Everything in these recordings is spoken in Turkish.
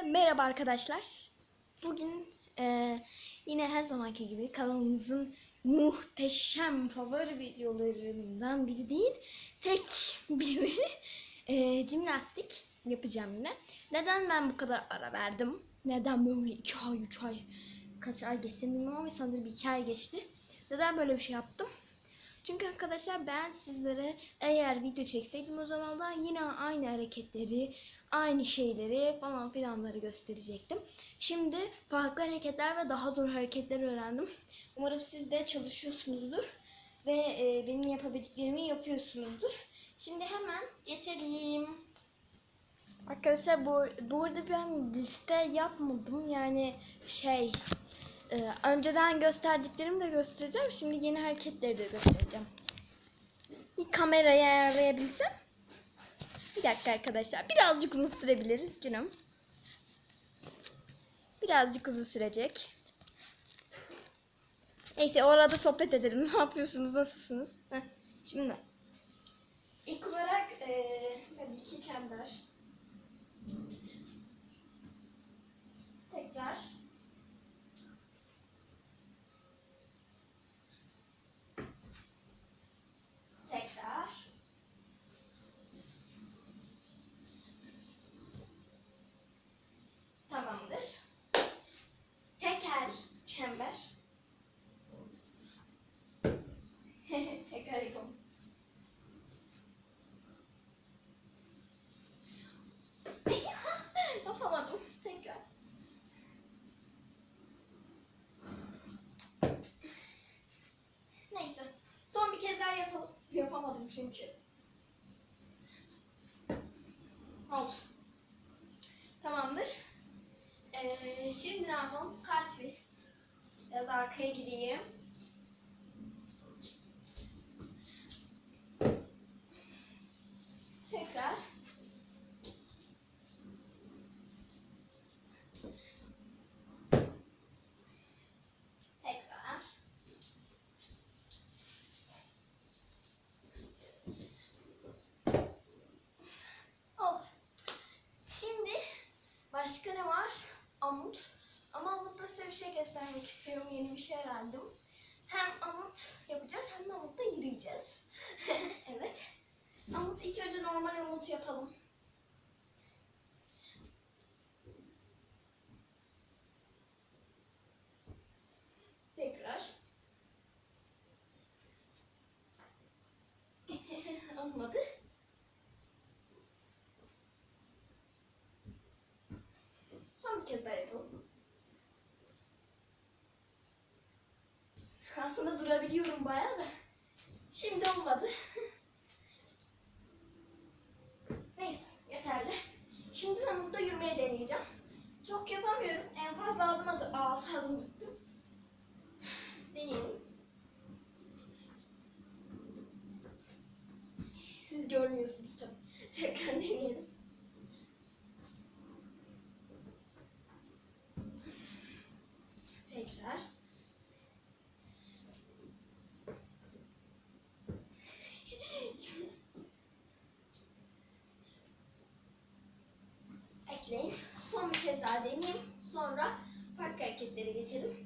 Herkese merhaba arkadaşlar. Bugün eee, yine her zamanki gibi kanalımızın muhteşem favori videolarından biri değil, tek biri eee jimnastik yapacağım yine. Neden ben bu kadar ara verdim? Neden böyle iki ay, üç ay, kaç ay geçti bilmiyorum ama sanırım bir iki ay geçti. Neden böyle bir şey yaptım? Çünkü arkadaşlar ben sizlere eğer video çekseydim o zaman da yine aynı hareketleri, aynı şeyleri falan filanları gösterecektim. Şimdi farklı hareketler ve daha zor hareketler öğrendim. Umarım siz de çalışıyorsunuzdur ve e, benim yapabildiklerimi yapıyorsunuzdur. Şimdi hemen geçelim. Arkadaşlar bu, bu arada ben liste yapmadım yani şey ee, önceden gösterdiklerimi de göstereceğim. Şimdi yeni hareketleri de göstereceğim. Bir kamerayı ayarlayabilsem. Bir dakika arkadaşlar. Birazcık uzun sürebiliriz günüm. Birazcık uzun sürecek. Neyse o arada sohbet edelim. Ne yapıyorsunuz? Nasılsınız? Heh, şimdi. İlk olarak ee, tabii ki çember. Tekrar. Tekrar. Tamamdır. Teker çember. Tekrar yapalım. Yapamadım. Tekrar. Neyse. Yapalım. Yapamadım çünkü. Oldu. Tamamdır. Ee, şimdi ne yapalım? Cartwheel. Biraz arkaya gideyim. Tekrar. Oldu. Şimdi başka ne var? Amut. Ama amutta size bir şey göstermek istiyorum. Yeni bir şey öğrendim. Hem amut yapacağız hem de amutta yürüyeceğiz. evet. Amut ilk önce normal amut yapalım. Tekrar. Olmadı. Daha yapalım. Aslında durabiliyorum bayağı da. Şimdi olmadı. Neyse yeterli. Şimdi zamanda yürümeye deneyeceğim. Çok yapamıyorum. En fazla adım adı 6 adım gittim. Deneyelim. Siz görmüyorsunuz tabii. Tekrar deneyelim. Tekrar. Ekleyin. Son bir kez daha deneyeyim. Sonra farklı hareketlere geçelim.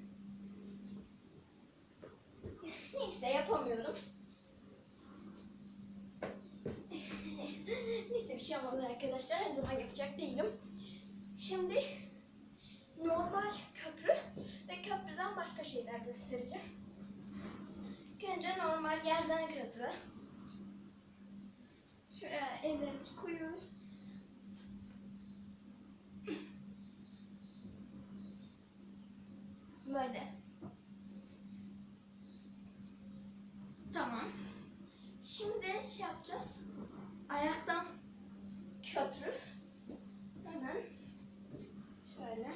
Neyse yapamıyorum. Neyse bir şey olmadı arkadaşlar. Her zaman yapacak değilim. Şimdi normal köprü köprüden başka şeyler göstereceğim. Önce normal yerden köprü. Şuraya ellerimizi koyuyoruz. Böyle. Tamam. Şimdi şey yapacağız. Ayaktan köprü. Hemen şöyle.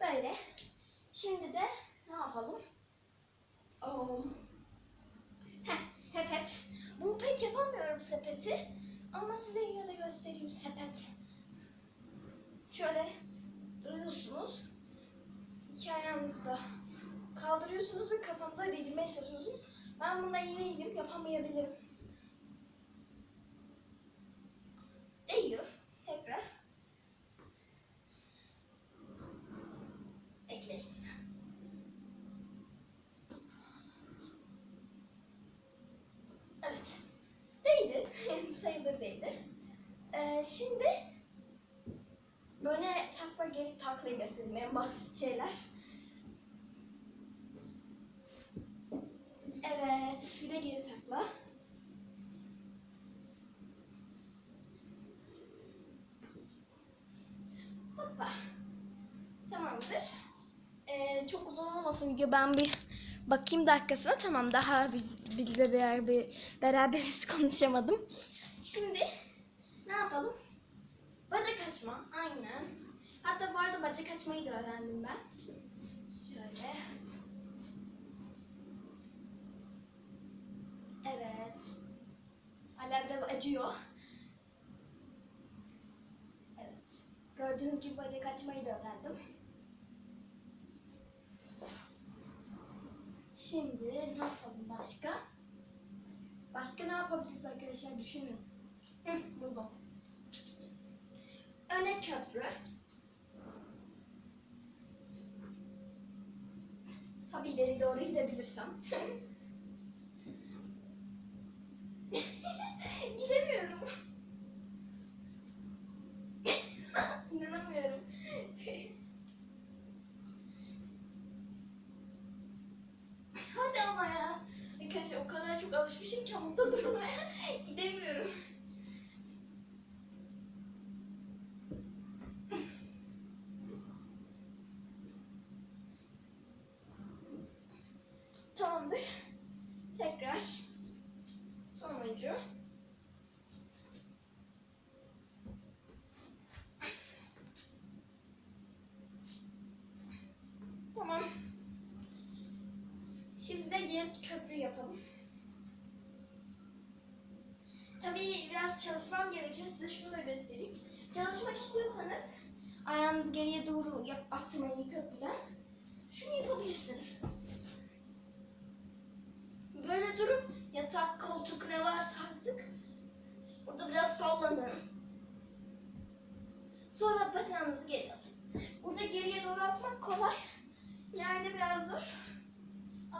Böyle. Şimdi de yapalım? Oo. Heh, sepet. Bunu pek yapamıyorum sepeti. Ama size yine de göstereyim sepet. Şöyle duruyorsunuz. İki ayağınızı da kaldırıyorsunuz ve kafanıza değdirmeye çalışıyorsunuz. Ben bunda yeniydim, yapamayabilirim. Eğiyor. Tekrar. Ekleyin. Evet. Değdi. Sayılır değdi. Ee, şimdi böyle takla geri taklayı göstereyim en basit şeyler. Evet, bir de geri takla. Hoppa. Tamamdır. Ee, çok uzun olmasın video. Ben bir bakayım dakikasına. Tamam daha biz bizle beraber, beraberiz konuşamadım. Şimdi ne yapalım? Bacak açma. Aynen. Hatta bu arada bacak açmayı da öğrendim ben. Şöyle. Evet. Hala biraz acıyor. Evet. Gördüğünüz gibi bacak açmayı da öğrendim. Şimdi ne yapalım başka? Başka ne yapabiliriz arkadaşlar düşünün. Buldum. Öne köprü. Tabii ileri doğru gidebilirsem. Gidemiyorum. İnanamıyorum. Hadi ama ya. Arkadaşlar o kadar çok alışmışım ki hamurda durmaya gidemiyorum. Tamamdır. Tekrar. Sonuncu. Tamam. Yer köprü yapalım. Tabii biraz çalışmam gerekiyor. Size şunu da göstereyim. Çalışmak istiyorsanız ayağınızı geriye doğru yap, atmayın köprüden. Şunu yapabilirsiniz. Böyle durun. Yatak, koltuk ne varsa artık. Burada biraz sallanın. Sonra bacağınızı geri atın. Burada geriye doğru atmak kolay. İleride biraz zor.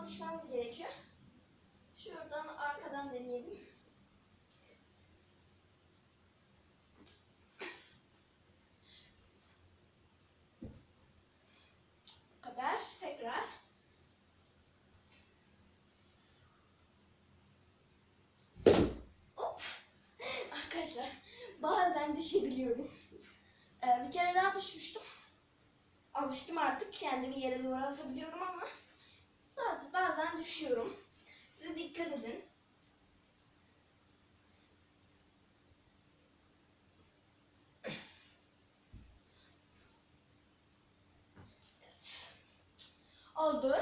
Alışmanız gerekiyor. Şuradan arkadan deneyelim. Bu kadar. Tekrar. Hop. Arkadaşlar bazen düşebiliyorum. Ee, bir kere daha düşmüştüm. Alıştım artık kendimi yere doğru atabiliyorum ama sadece bazen düşüyorum. Size dikkat edin. Evet. Oldu.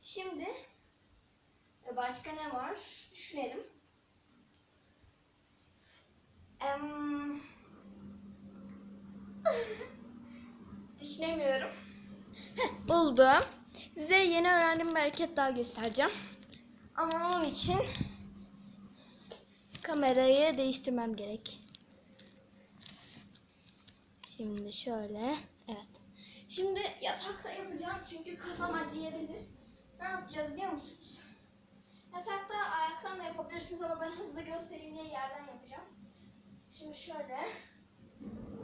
Şimdi e, başka ne var? Düşünelim. Em, Düşünemiyorum. Buldum. Size yeni öğrendiğim bir hareket daha göstereceğim. Ama onun için kamerayı değiştirmem gerek. Şimdi şöyle. Evet. Şimdi yatakta yapacağım çünkü kafam acıyabilir. Ne yapacağız biliyor musunuz? Yatakta ayaktan da yapabilirsiniz ama ben hızlı göstereyim diye yerden yapacağım. Şimdi şöyle.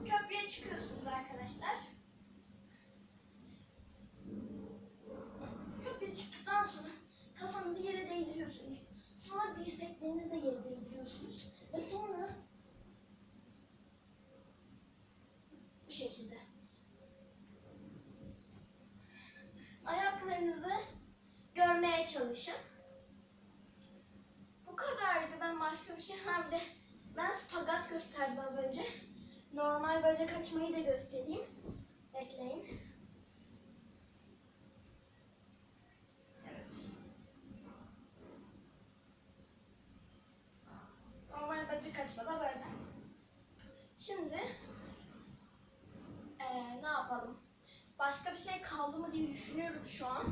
Köprüye çıkıyorsunuz arkadaşlar. Köprüye çıktıktan sonra kafanızı yere değdiriyorsunuz. Sonra dirseklerinizi de yere değdiriyorsunuz. Ve sonra bu şekilde. Ayaklarınızı görmeye çalışın. Bu kadardı. Ben başka bir şey hem de ben spagat gösterdim az önce. Normal bacak açmayı da göstereyim. Bekleyin. Evet. Bacak açma da böyle. Şimdi eee, ne yapalım? Baş başka bir şey kaldı mı diye düşünüyorum şu an.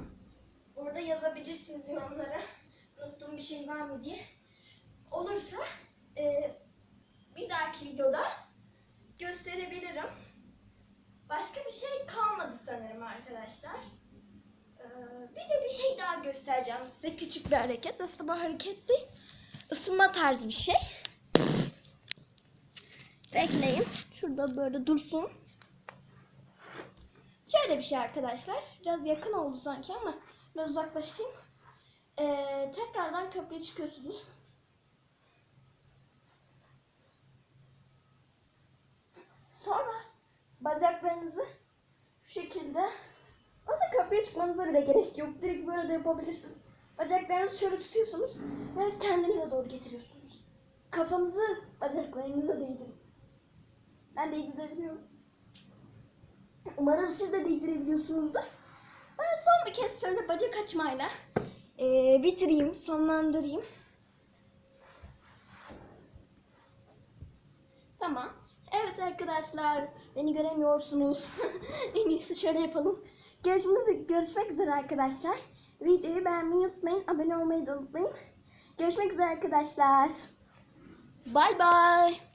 Orada yazabilirsiniz yorumlara. Unuttuğum bir şey var mı diye. Olursa e, bir dahaki videoda gösterebilirim. Başka bir şey kalmadı sanırım arkadaşlar. Ee, bir de bir şey daha göstereceğim size. Küçük bir hareket. Aslında bu hareket değil. Tarzı bir şey. Bekleyin. Şurada böyle dursun. Şöyle bir şey arkadaşlar. Biraz yakın oldu sanki ama biraz uzaklaşayım. Ee, tekrardan köprüye çıkıyorsunuz. Sonra bacaklarınızı şu şekilde aslında köprüye çıkmanıza bile gerek yok. Direkt böyle de yapabilirsiniz. Bacaklarınızı şöyle tutuyorsunuz ve kendinize doğru getiriyorsunuz. Kafanızı bacaklarınıza değdirin. Ben değdirebiliyorum. Umarım siz de değdirebiliyorsunuzdur. Ben son bir kez şöyle bacak açmayla eee, bitireyim, sonlandırayım. Tamam. Evet arkadaşlar, beni göremiyorsunuz. en iyisi şöyle yapalım. Görüşmek, görüşmek üzere arkadaşlar. Videoyu beğenmeyi unutmayın, abone olmayı da unutmayın. Görüşmek üzere arkadaşlar. Bye bye.